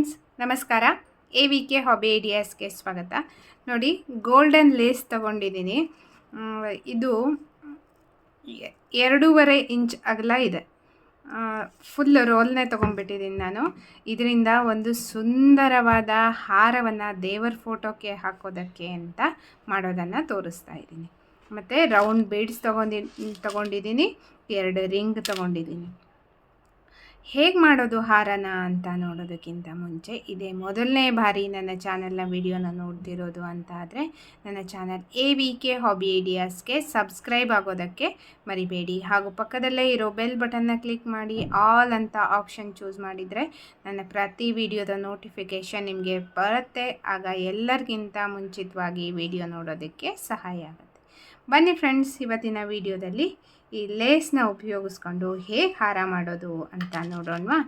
Friends, ನಮಸ್ಕಾರ. A V K hobby ಐಡಿಯಾಸ್ಗೆ ಸ್ವಾಗತ. ನೋಡಿ ಗೋಲ್ಡನ್ ಲೇಸ್ ತಗೊಂಡಿದ್ದೀನಿ. ಇದು ಎರಡೂವರೆ ಇಂಚ್ ಅಗಲ ಇದೆ. ಫುಲ್ ರೋಲ್ನೇ ತೊಗೊಂಡ್ಬಿಟ್ಟಿದ್ದೀನಿ ನಾನು. ಇದರಿಂದ ಒಂದು ಸುಂದರವಾದ ಹಾರವನ್ನು ದೇವರ ಫೋಟೋಕ್ಕೆ ಹಾಕೋದಕ್ಕೆ ಅಂತ ಮಾಡೋದನ್ನು ತೋರಿಸ್ತಾ ಇದ್ದೀನಿ. ಮತ್ತು ರೌಂಡ್ ಬೀಡ್ಸ್ ತೊಗೊಂಡಿ, ತೊಗೊಂಡಿದ್ದೀನಿ. ಎರಡು ರಿಂಗ್ ತೊಗೊಂಡಿದ್ದೀನಿ. ಹೇಗೆ ಮಾಡೋದು ಹಾರನ ಅಂತ ನೋಡೋದಕ್ಕಿಂತ ಮುಂಚೆ ಇದೇ ಮೊದಲನೇ ಬಾರಿ ನನ್ನ ಚಾನಲ್ನ ವಿಡಿಯೋನ ನೋಡ್ತಿರೋದು ಅಂತ ಆದರೆ ನನ್ನ channel A V K hobby ಐಡಿಯಾಸ್ಗೆ subscribe ಆಗೋದಕ್ಕೆ ಮರಿಬೇಡಿ. ಹಾಗೂ ಪಕ್ಕದಲ್ಲೇ ಇರೋ ಬೆಲ್ ಬಟನ್ನ ಕ್ಲಿಕ್ ಮಾಡಿ ಆಲ್ ಅಂತ ಆಪ್ಷನ್ ಚೂಸ್ ಮಾಡಿದರೆ ನನ್ನ ಪ್ರತಿ ವಿಡಿಯೋದ ನೋಟಿಫಿಕೇಷನ್ ನಿಮಗೆ ಬರುತ್ತೆ. ಆಗ ಎಲ್ಲರಿಗಿಂತ ಮುಂಚಿತವಾಗಿ ವಿಡಿಯೋ ನೋಡೋದಕ್ಕೆ ಸಹಾಯ ಆಗುತ್ತೆ. ಬನ್ನಿ ಫ್ರೆಂಡ್ಸ್, ಇವತ್ತಿನ ವಿಡಿಯೋದಲ್ಲಿ ಈ ಲೇಸ್ನ ಉಪಯೋಗಿಸ್ಕೊಂಡು ಹೇಗೆ ಹಾರ ಮಾಡೋದು ಅಂತ ನೋಡೋಣವಾ?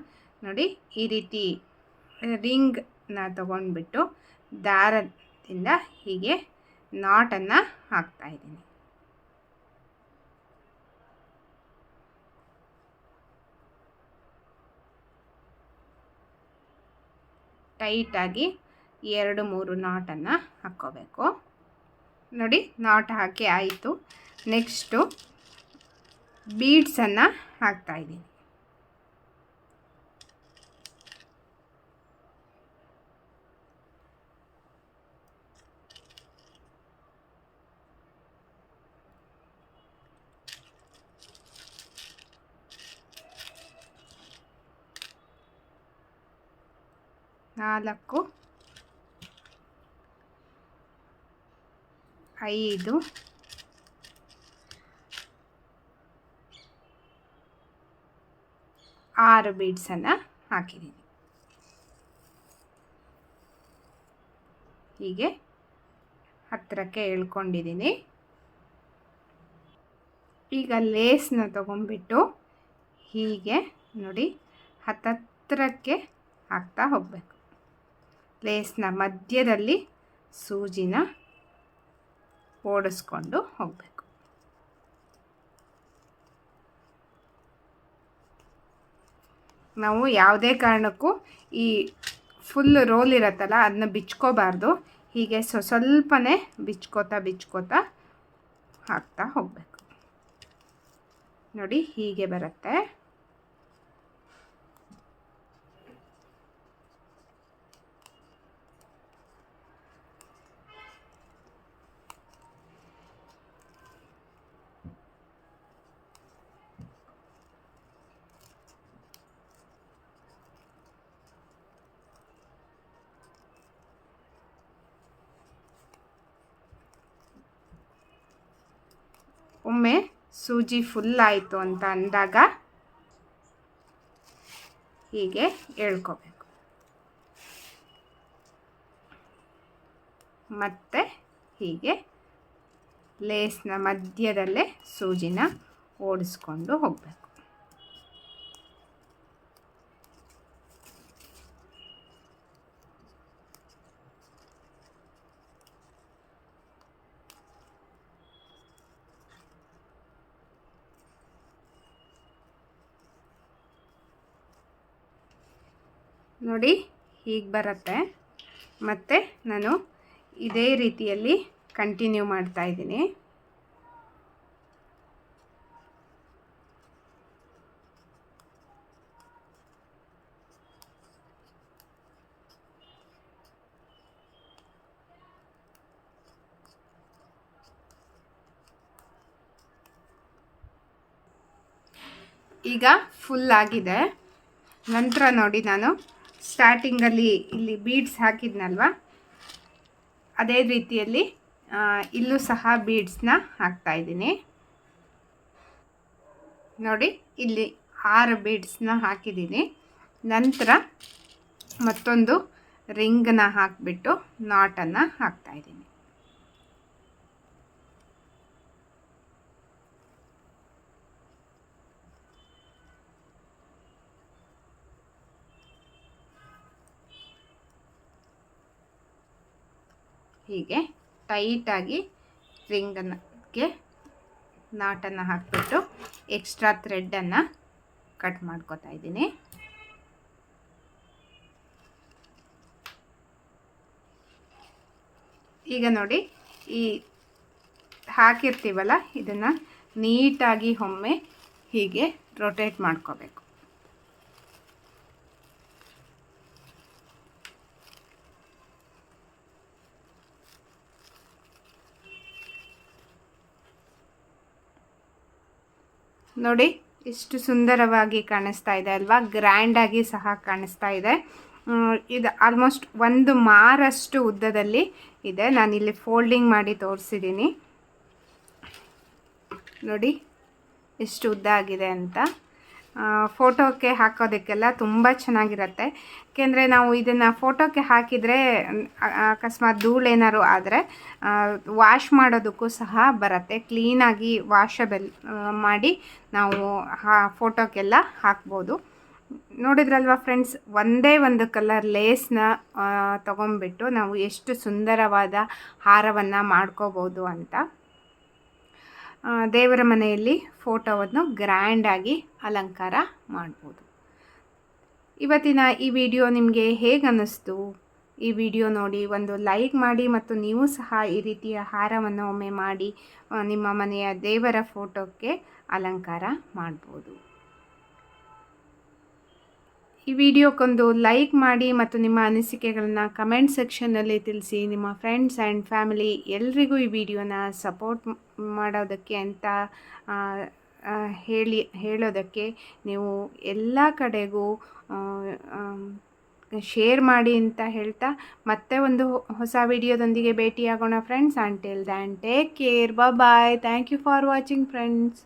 ನೋಡಿ, ಈ ರೀತಿ ರಿಂಗ್ನ ತಗೊಂಡ್ಬಿಟ್ಟು ದಾರದಿಂದ ಹೀಗೆ ನಾಟನ್ನು ಹಾಕ್ತಾ ಇದ್ದೀನಿ. ಟೈಟಾಗಿ ಎರಡು ಮೂರು ನಾಟನ್ನು ಹಾಕ್ಕೋಬೇಕು. ನೋಡಿ, ನಾಟ್ ಹಾಕಿ ಆಯಿತು. ನೆಕ್ಸ್ಟು ಬೀಡ್ಸನ್ನು ಹಾಕ್ತಾ ಇದ್ದೀನಿ. ನಾಲ್ಕು ಐದು ಆರು ಬೀಡ್ಸನ್ನು ಹಾಕಿದ್ದೀನಿ ಹೀಗೆ ಹತ್ತಿರಕ್ಕೆ ಎಳ್ಕೊಂಡಿದ್ದೀನಿ ಈಗ ಲೇಸ್ನ ತಗೊಂಡ್ಬಿಟ್ಟು ಹೀಗೆ ನೋಡಿ ಹತ್ತತ್ರಕ್ಕೆ ಹಾಕ್ತಾ ಹೋಗಬೇಕು. ಲೇಸ್ನ ಮಧ್ಯದಲ್ಲಿ ಸೂಜಿನ ಓಡಿಸ್ಕೊಂಡು ಹೋಗಬೇಕು. ನಾವು ಯಾವುದೇ ಕಾರಣಕ್ಕೂ ಈ ಫುಲ್ ರೋಲ್ ಇರತ್ತಲ್ಲ ಅದನ್ನ ಬಿಚ್ಕೋಬಾರ್ದು. ಹೀಗೆ ಸ್ವ ಸ್ವಲ್ಪನೇ ಬಿಚ್ಕೋತಾ ಬಿಚ್ಕೋತಾ ಹಾಕ್ತಾ ಹೋಗಬೇಕು. ನೋಡಿ ಹೀಗೆ ಬರುತ್ತೆ. ಒಮ್ಮೆ ಸೂಜಿ ಫುಲ್ ಆಯಿತು ಅಂತ ಅಂದಾಗ ಹೀಗೆ ಎಳ್ಕೋಬೇಕು ಮತ್ತೆ ಹೀಗೆ ಲೇಸ್ನ ಮಧ್ಯದಲ್ಲೇ ಸೂಜಿನ ಓಡಿಸ್ಕೊಂಡು ಹೋಗಬೇಕು. ನೋಡಿ, ಹೀಗೆ ಬರುತ್ತೆ. ಮತ್ತು ನಾನು ಇದೇ ರೀತಿಯಲ್ಲಿ ಕಂಟಿನ್ಯೂ ಮಾಡ್ತಾ ಇದ್ದೀನಿ. ಈಗ ಫುಲ್ ಆಗಿದೆ. ನಂತರ ನೋಡಿ ನಾನು ಸ್ಟಾರ್ಟಿಂಗಲ್ಲಿ ಇಲ್ಲಿ ಬೀಡ್ಸ್ ಹಾಕಿದ್ನಲ್ವ? ಅದೇ ರೀತಿಯಲ್ಲಿ ಇಲ್ಲೂ ಸಹ ಬೀಡ್ಸ್ನ ಹಾಕ್ತಾ ಇದ್ದೀನಿ. ನೋಡಿ, ಇಲ್ಲಿ ಆರು ಬೀಡ್ಸ್ನ ಹಾಕಿದ್ದೀನಿ. ನಂತರ ಮತ್ತೊಂದು ರಿಂಗನ್ನ ಹಾಕಿಬಿಟ್ಟು ನಾಟನ್ನು ಹಾಕ್ತಾ ಹೀಗೆ ಟೈಟಾಗಿ ರಿಂಗನ್ನಕ್ಕೆ ನಾಟನ್ನು ಹಾಕಿಬಿಟ್ಟು ಎಕ್ಸ್ಟ್ರಾ ಥ್ರೆಡ್ಡನ್ನು ಕಟ್ ಮಾಡ್ಕೋತಾ ಇದ್ದೀನಿ. ಈಗ ನೋಡಿ ಈ ಹಾಕಿರ್ತೀವಲ್ಲ, ಇದನ್ನು ನೀಟಾಗಿ ಒಮ್ಮೆ ಹೀಗೆ ರೊಟೇಟ್ ಮಾಡ್ಕೋಬೇಕು. ನೋಡಿ, ಎಷ್ಟು ಸುಂದರವಾಗಿ ಕಾಣಿಸ್ತಾ ಇದೆ ಅಲ್ವಾ? ಗ್ರ್ಯಾಂಡಾಗಿ ಸಹ ಕಾಣಿಸ್ತಾ ಇದೆ. ಇದು ಆಲ್ಮೋಸ್ಟ್ ಒಂದು ಮಾರಷ್ಟು ಉದ್ದದಲ್ಲಿ ಇದೆ. ನಾನಿಲ್ಲಿ ಫೋಲ್ಡಿಂಗ್ ಮಾಡಿ ತೋರಿಸಿದ್ದೀನಿ. ನೋಡಿ, ಎಷ್ಟು ಉದ್ದ ಆಗಿದೆ ಅಂತ. ಫೋಟೋಕ್ಕೆ ಹಾಕೋದಕ್ಕೆಲ್ಲ ತುಂಬ ಚೆನ್ನಾಗಿರುತ್ತೆ. ಏಕೆಂದರೆ ನಾವು ಇದನ್ನು ಫೋಟೋಕ್ಕೆ ಹಾಕಿದರೆ ಅಕಸ್ಮಾತ್ ಧೂಳು ಏನಾದ್ರು ಆದರೆ ವಾಶ್ ಮಾಡೋದಕ್ಕೂ ಸಹ ಬರುತ್ತೆ. ಕ್ಲೀನಾಗಿ ವಾಷಬಲ್ ಮಾಡಿ ನಾವು ಹಾ, ಫೋಟೋಕ್ಕೆಲ್ಲ ಹಾಕ್ಬೋದು. ನೋಡಿದ್ರಲ್ವಾ ಫ್ರೆಂಡ್ಸ್, ಒಂದೇ ಒಂದು ಕಲರ್ ಲೇಸ್ನ ತೊಗೊಂಬಿಟ್ಟು ನಾವು ಎಷ್ಟು ಸುಂದರವಾದ ಹಾರವನ್ನು ಮಾಡ್ಕೋಬೋದು ಅಂತ. ದೇವರ ಮನೆಯಲ್ಲಿ ಫೋಟೋವನ್ನು ಗ್ರ್ಯಾಂಡಾಗಿ ಅಲಂಕಾರ ಮಾಡ್ಬೋದು. ಇವತ್ತಿನ ಈ ವಿಡಿಯೋ ನಿಮಗೆ ಹೇಗೆ ಅನ್ನಿಸ್ತು ಈ ವಿಡಿಯೋ ನೋಡಿ ಒಂದು ಲೈಕ್ ಮಾಡಿ ಮತ್ತು ನೀವು ಸಹ ಈ ರೀತಿಯ ಹಾರವನ್ನು ಒಮ್ಮೆ ಮಾಡಿ ನಿಮ್ಮ ಮನೆಯ ದೇವರ ಫೋಟೋಕ್ಕೆ ಅಲಂಕಾರ ಮಾಡ್ಬೋದು. ಈ ವಿಡಿಯೋಕ್ಕೊಂದು ಲೈಕ್ ಮಾಡಿ ಮತ್ತು ನಿಮ್ಮ ಅನಿಸಿಕೆಗಳನ್ನು ಕಮೆಂಟ್ ಸೆಕ್ಷನ್ನಲ್ಲಿ ತಿಳಿಸಿ. ನಿಮ್ಮ ಫ್ರೆಂಡ್ಸ್ ಆ್ಯಂಡ್ ಫ್ಯಾಮಿಲಿ ಎಲ್ರಿಗೂ ಈ ವಿಡಿಯೋನ ಸಪೋರ್ಟ್ ಮಾಡೋದಕ್ಕೆ ಅಂತ ಹೇಳಿ, ಹೇಳೋದಕ್ಕೆ ನೀವು ಎಲ್ಲ ಕಡೆಗೂ ಶೇರ್ ಮಾಡಿ ಅಂತ ಹೇಳ್ತಾ ಮತ್ತೆ ಒಂದು ಹೊಸ ವಿಡಿಯೋದೊಂದಿಗೆ ಭೇಟಿಯಾಗೋಣ friends. Until then take care bye thank you for watching friends